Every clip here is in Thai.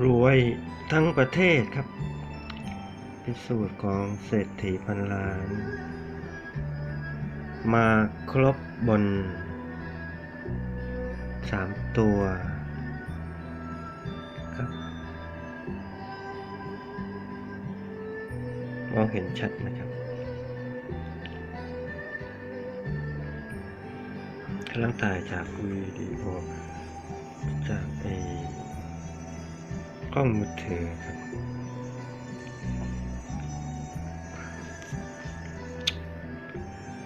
รวยทั้งประเทศครับเป็นสูตรของเศรษฐีพันล้าน มาครบบนสามตัวครับมองเห็นชัดนะครับกำลังถ่ายจากวิดีโอจากไอ้ กล้องมือถือครับ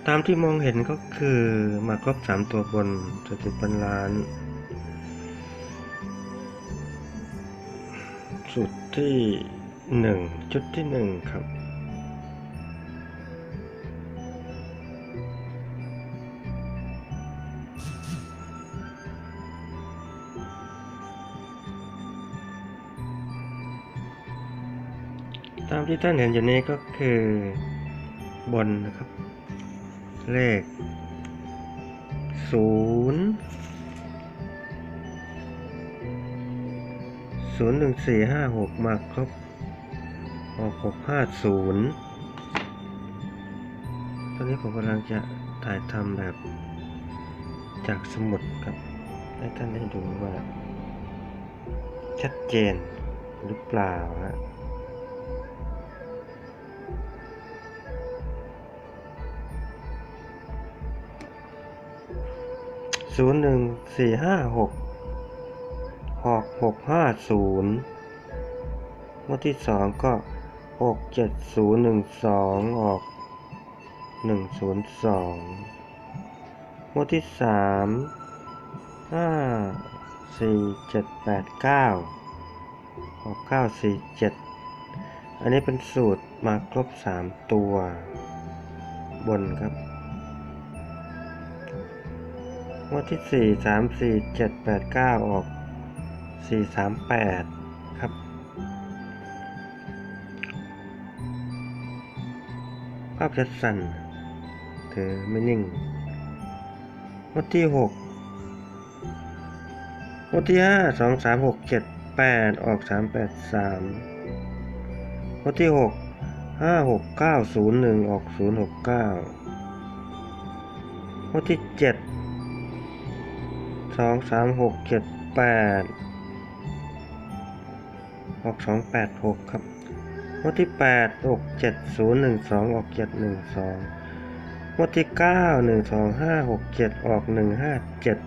ตามที่มองเห็นก็คือมาครบสามตัวบนสถิปันล้าน สุดที่หนึ่งชุดที่หนึ่งครับ ตามที่ท่านเห็นอยู่นี้ก็คือบนนะครับ เลขศูนย์ศูนย์หนึ่งสี่ห้าหกมาครบออกหกห้าศูนย์ตอนนี้ผมกำลังจะถ่ายทำแบบจากสมุดครับให้ท่านได้ดูว่า ชัดเจนหรือเปล่าฮะ ศูนย์หนึ่งสี่ห้าหกหกหกห้าศูนย์งวดที่สองก็หกเจ็ดศูนย์หนึ่งสองออกหนึ่งศูนย์สองงวดที่สามห้าสี่เจ็ดแปดเก้าออกเก้าสี่เจ็ดอันนี้เป็นสูตรมาครบสามตัว บนครับ งวดที่สี่สามสี่เจ็ดแปดเก้าออกสี่สามแปดครับ ภาพชัดสั่นถือไม่นิ่ง งวดที่หกงวดที่ห้าสองสามหกเจ็ดแปดออกสามแปดสามงวดที่หกห้าหกเก้าศูนย์หนึ่งออกศูนย์หกเก้างวดที่เจ็ด สองสามหกเจ็ดแปดออกสองแปดหกครับงวดที่แปดออกเจ็ดศูนย์หนึ่งสองออกเจ็ดหนึ่งสองงวดที่เก้าหนึ่งสองห้าหกเจ็ดออกหนึ่งห้าเจ็ด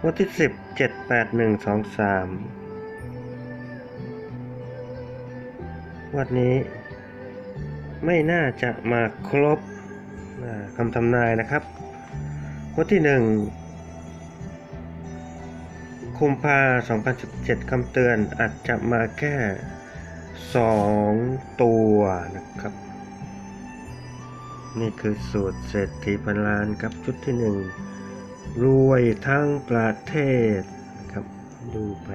งวดที่สิบเจ็ดแปดหนึ่งสองสามวันนี้ไม่น่าจะมาครบคำทำนายนะครับ งวดที่หนึ่ง คุมภา2017คำเตือนอาจจะมาแค่ 2 ตัวนะครับ นี่คือสูตรเศรษฐีพันล้านครับชุดที่ 1 รวยทั้งประเทศนะครับดูไป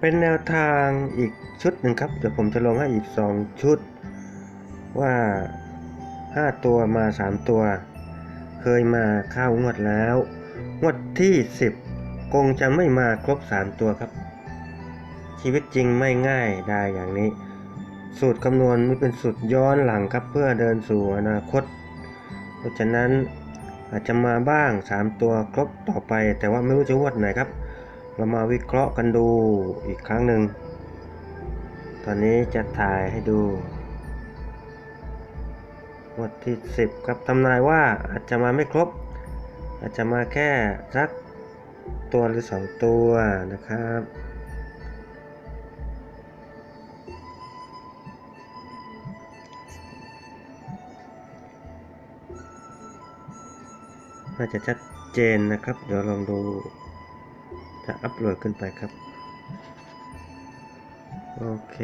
เป็นแนวทางอีกชุดหนึ่งครับ เดี๋ยวผมจะลงให้อีก 2 ชุด ว่า 5 ตัวมา 3 ตัว เคยมาเข้างวดแล้ว งวดที่ 10 คงจะไม่มาครบ 3 ตัวครับ ชีวิตจริงไม่ง่ายได้อย่างนี้ สูตรคำนวณนี่เป็นสูตรย้อนหลังครับเพื่อเดินสู่อนาคต เพราะฉะนั้นอาจจะมาบ้าง 3 ตัวครบต่อไป แต่ว่าไม่รู้จะงวดไหนครับ เรามาวิเคราะห์กันดูอีกครั้งหนึ่ง ตอนนี้จะถ่ายให้ดูงวดที่ 10 ครับทำนายว่าอาจจะมาไม่ครบ อาจจะมาแค่สักตัวหรือ 2 ตัวนะครับน่าจะชัดเจนนะครับ เดี๋ยวลองดู จะอัปโหลดขึ้นไปครับ โอเค